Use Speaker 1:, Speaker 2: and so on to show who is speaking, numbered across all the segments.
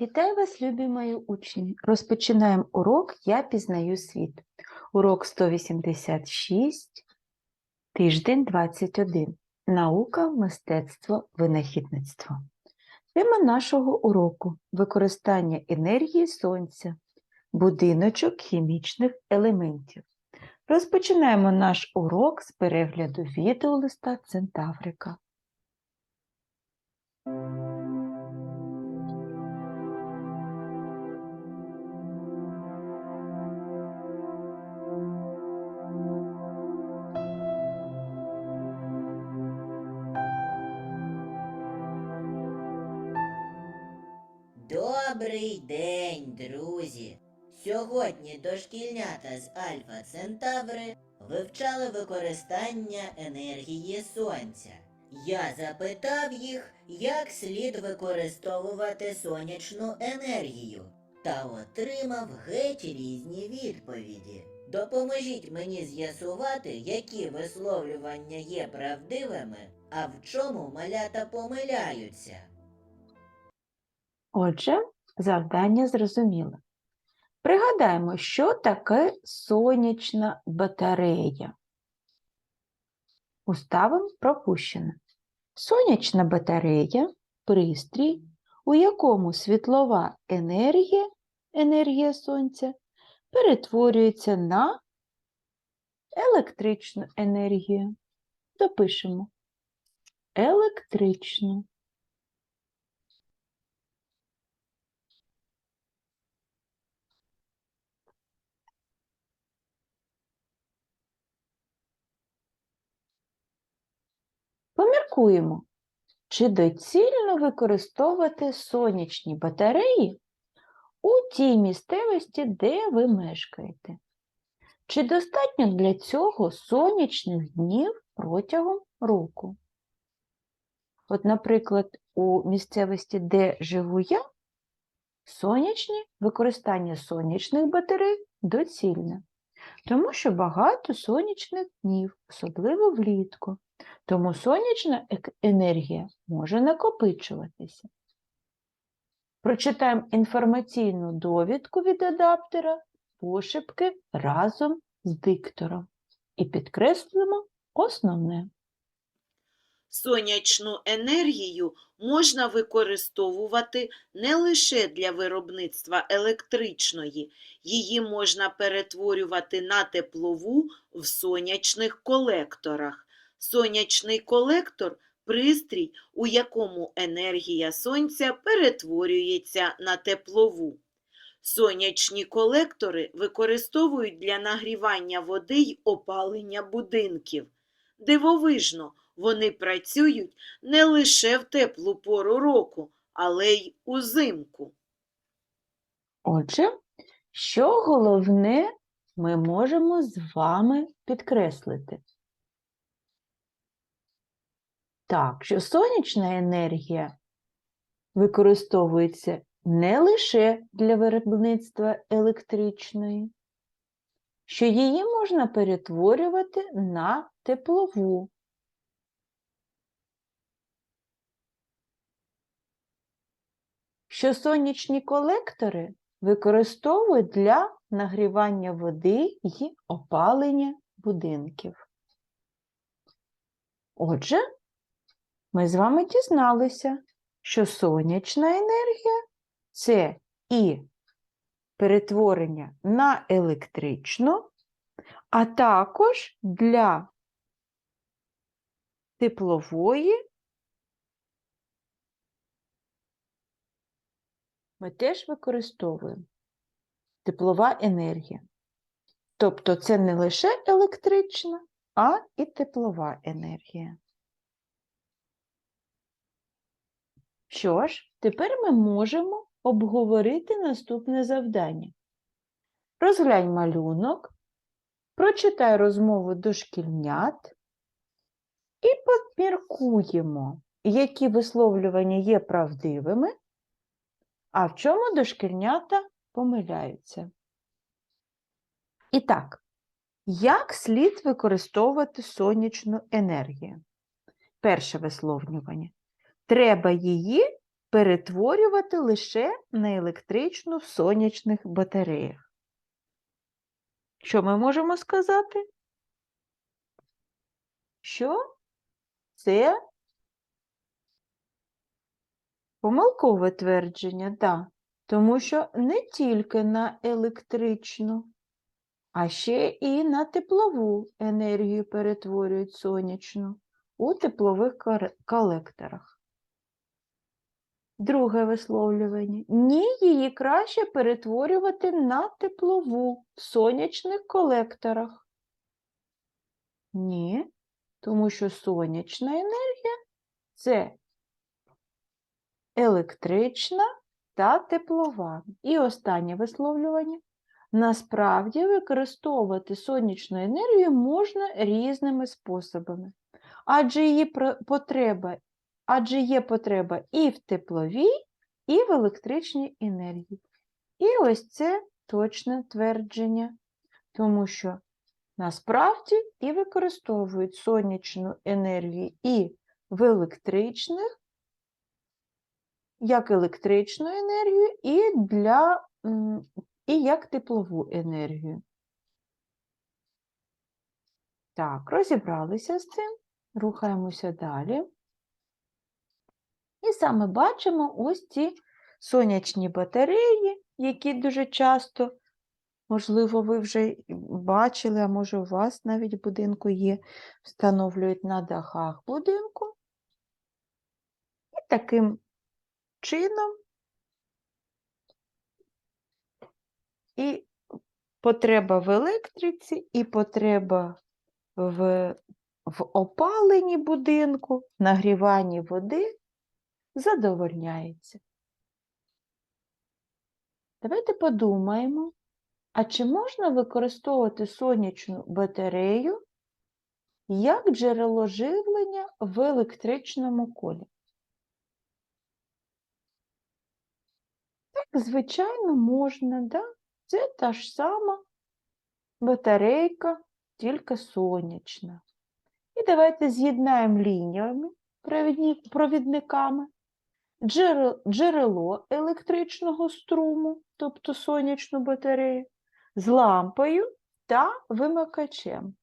Speaker 1: Вітаю вас, любі мої учні! Розпочинаємо урок Я пізнаю світ. Урок 186, тиждень 21. Наука, мистецтво, винахідництво. Тема нашого уроку використання енергії сонця, будиночок хімічних елементів. Розпочинаємо наш урок з перегляду відеолиста Центаврика.
Speaker 2: Добрий день, друзі! Сьогодні дошкільнята з Альфа Центаври вивчали використання енергії сонця. Я запитав їх, як слід використовувати сонячну енергію, та отримав геть різні відповіді. Допоможіть мені з'ясувати, які висловлювання є правдивими, а в чому малята помиляються.
Speaker 1: Отже, завдання зрозуміло. Пригадаємо, що таке сонячна батарея. Уставом пропущено. Сонячна батарея пристрій, у якому світлова енергія, енергія сонця, перетворюється на електричну енергію. Допишемо. Електричну. Поміркуємо, чи доцільно використовувати сонячні батареї у тій місцевості, де ви мешкаєте? Чи достатньо для цього сонячних днів протягом року? От, наприклад, у місцевості, де живу я, сонячні використання сонячних батарей доцільне, тому що багато сонячних днів, особливо влітку. Тому сонячна енергія може накопичуватися. Прочитаємо інформаційну довідку від адаптера пошепки разом з диктором і підкреслимо основне.
Speaker 3: Сонячну енергію можна використовувати не лише для виробництва електричної, її можна перетворювати на теплову в сонячних колекторах. Сонячний колектор пристрій, у якому енергія сонця перетворюється на теплову. Сонячні колектори використовують для нагрівання води й опалення будинків. Дивовижно, вони працюють не лише в теплу пору року, але й узимку.
Speaker 1: Отже, що головне ми можемо з вами підкреслити? Так, що сонячна енергія використовується не лише для виробництва електричної, що її можна перетворювати на теплову. Що сонячні колектори використовують для нагрівання води і опалення будинків. Отже, ми з вами дізналися, що сонячна енергія це і перетворення на електричну, а також для теплової ми теж використовуємо теплова енергія. Тобто це не лише електрична, а і теплова енергія. Що ж, тепер ми можемо обговорити наступне завдання. Розглянь малюнок, прочитай розмову дошкільнят і поміркуємо, які висловлювання є правдивими, а в чому дошкільнята помиляються. І так, як слід використовувати сонячну енергію? Перше висловлювання. Треба її перетворювати лише на електричну в сонячних батареях. Що ми можемо сказати? Що це помилкове твердження, так. Тому що не тільки на електричну, а ще і на теплову енергію перетворюють сонячну у теплових колекторах. Друге висловлювання. Ні, її краще перетворювати на теплову в сонячних колекторах. Ні, тому що сонячна енергія це електрична та теплова. І останнє висловлювання. Насправді використовувати сонячну енергію можна різними способами, адже, її потреба, адже є потреба і в тепловій, і в електричній енергії. І ось це точне твердження, тому що насправді і використовують сонячну енергію і в електричних, як електричну енергію, і для і як теплову енергію. Так, розібралися з цим, рухаємося далі. І саме бачимо ось ці сонячні батареї, які дуже часто, можливо, ви вже бачили, а може у вас навіть в будинку є, встановлюють на дахах будинку. І таким чином і потреба в електриці, і потреба в, в опаленні будинку, нагріванні води задовольняється. Давайте подумаємо, а чи можна використовувати сонячну батарею як джерело живлення в електричному колі? Так, звичайно, можна, да? Це та ж сама батарейка, тільки сонячна. І давайте з'єднаємо лініями, провідниками, джерело електричного струму, тобто сонячну батарею, з лампою та вимикачем,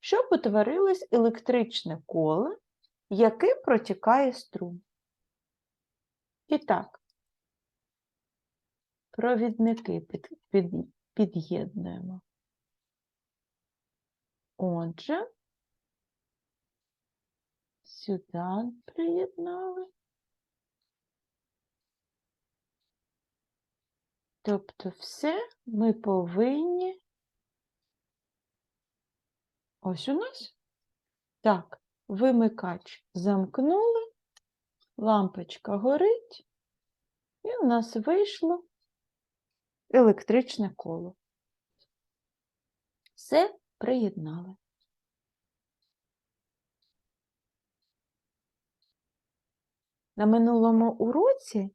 Speaker 1: щоб утворилось електричне коло, яким протікає струм. І так, провідники під, під, під'єднуємо. Отже, сюди приєднали. Тобто все ми повинні. Ось у нас. Так, вимикач замкнули, лампочка горить, і у нас вийшло електричне коло. Все приєднали. На минулому уроці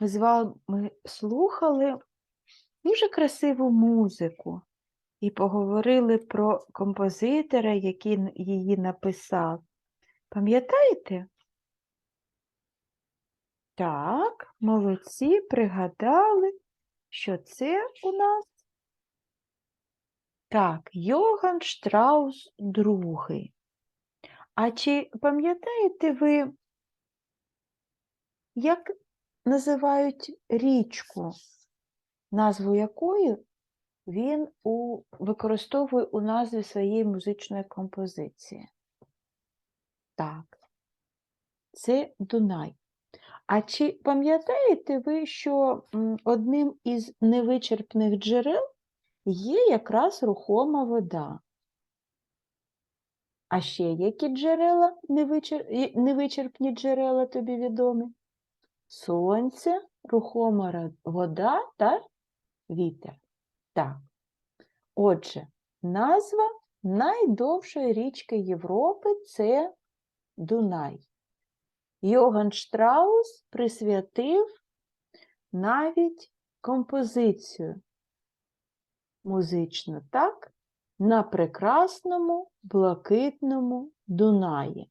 Speaker 1: ми з вами слухали дуже красиву музику і поговорили про композитора, який її написав. Пам'ятаєте? Так, молодці, пригадали, що це у нас так, Йоган Штраус II. А чи пам'ятаєте ви, як називають річку, назву якої він у, використовує у назві своєї музичної композиції? Так, це Дунай. А чи пам'ятаєте ви, що одним із невичерпних джерел є якраз рухома вода? А ще які джерела, невичерпні джерела тобі відомі? Сонце, рухома вода та вітер. Так. Отже, назва найдовшої річки Європи це Дунай. Йоган Штраус присвятив навіть композицію музичну, так? На прекрасному блакитному Дунаї.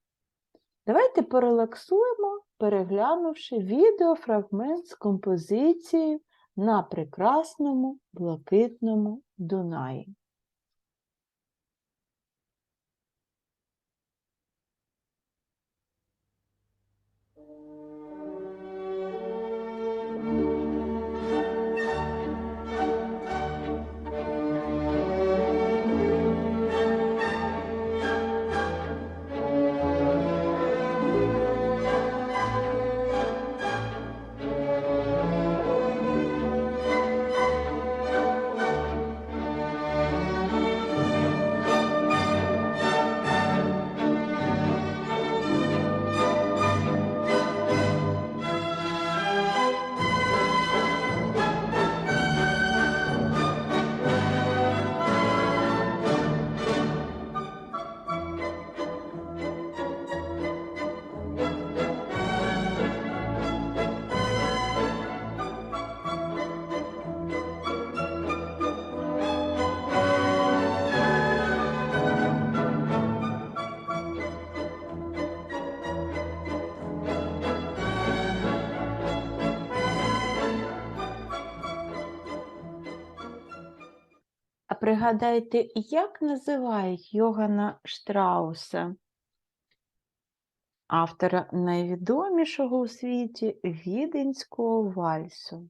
Speaker 1: Давайте порелаксуємо переглянувши відеофрагмент з композицією на прекрасному блакитному Дунаї. Пригадайте, як називають Йогана Штрауса, автора найвідомішого у світі віденського вальсу?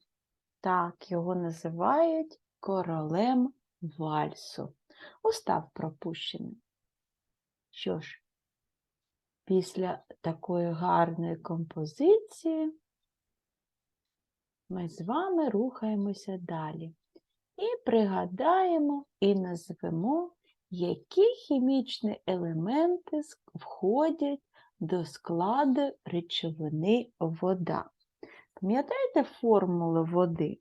Speaker 1: Так, його називають королем вальсу. Устав пропущений. Що ж, після такої гарної композиції ми з вами рухаємося далі. І пригадаємо і назвемо, які хімічні елементи входять до складу речовини вода. Пам'ятаєте формулу води?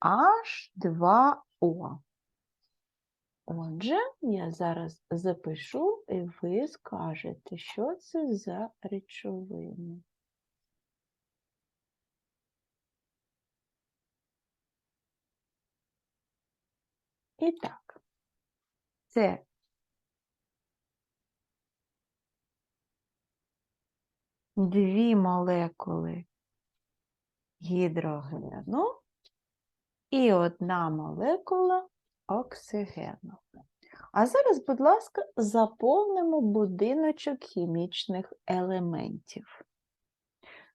Speaker 1: H2O. Отже, я зараз запишу, і ви скажете, що це за речовини. І так, це дві молекули гідрогену і одна молекула оксигену. А зараз, будь ласка, заповнимо будиночок хімічних елементів.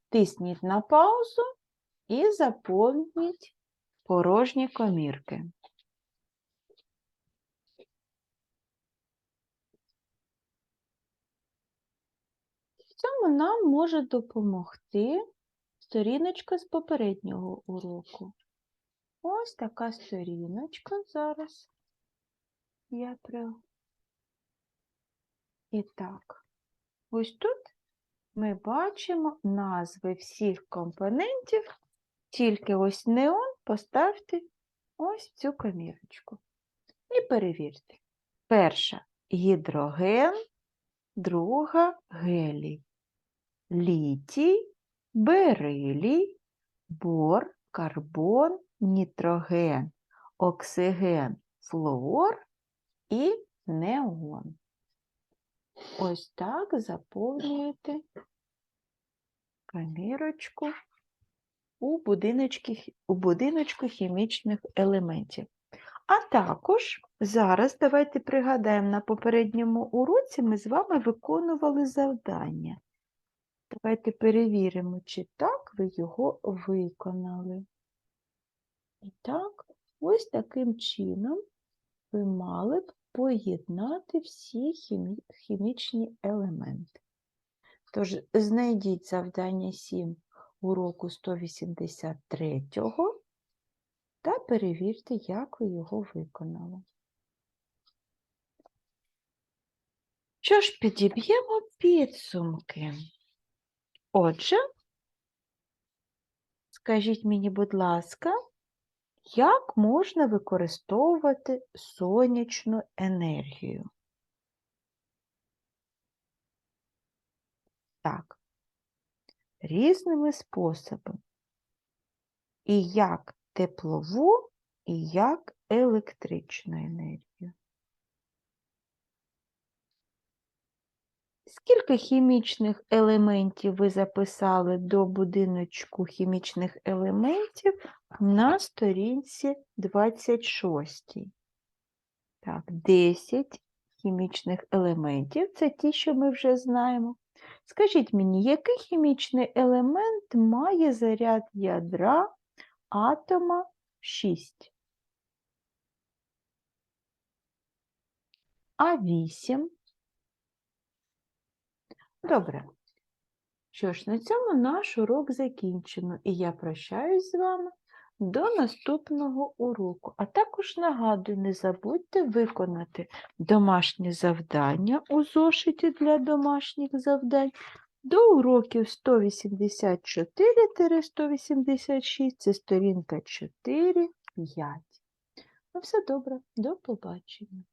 Speaker 1: Тисніть на паузу і заповніть порожні комірки. В цьому нам може допомогти сторіночка з попереднього уроку. Ось така сторіночка зараз. Я при... І так, ось тут ми бачимо назви всіх компонентів, тільки ось неон поставте ось цю комірочку. І перевірте. Перша гідроген, друга гелій, літій, берилій, бор, карбон, нітроген, оксиген, флуор і неон. Ось так заповнюєте камірочку у будиночку, у будиночку хімічних елементів. А також зараз давайте пригадаємо, на попередньому уроці ми з вами виконували завдання. Давайте перевіримо, чи так ви його виконали. І так, ось таким чином ви мали б поєднати всі хімі... хімічні елементи. Тож знайдіть завдання 7 уроку 183 та перевірте, як ви його виконали. Що ж, підіб'ємо підсумки. Отже, скажіть мені, будь ласка, як можна використовувати сонячну енергію? Так, різними способами. І як теплову, і як електричну енергію. Скільки хімічних елементів ви записали до будиночку хімічних елементів на сторінці 26? Так, 10 хімічних елементів це ті, що ми вже знаємо. Скажіть мені, який хімічний елемент має заряд ядра атома 6? А 8? Добре. Що ж, на цьому наш урок закінчено, і я прощаюсь з вами до наступного уроку. А також нагадую, не забудьте виконати домашнє завдання у зошиті для домашніх завдань до уроків 184-186, це сторінка 4, 5. Ну все добре, до побачення.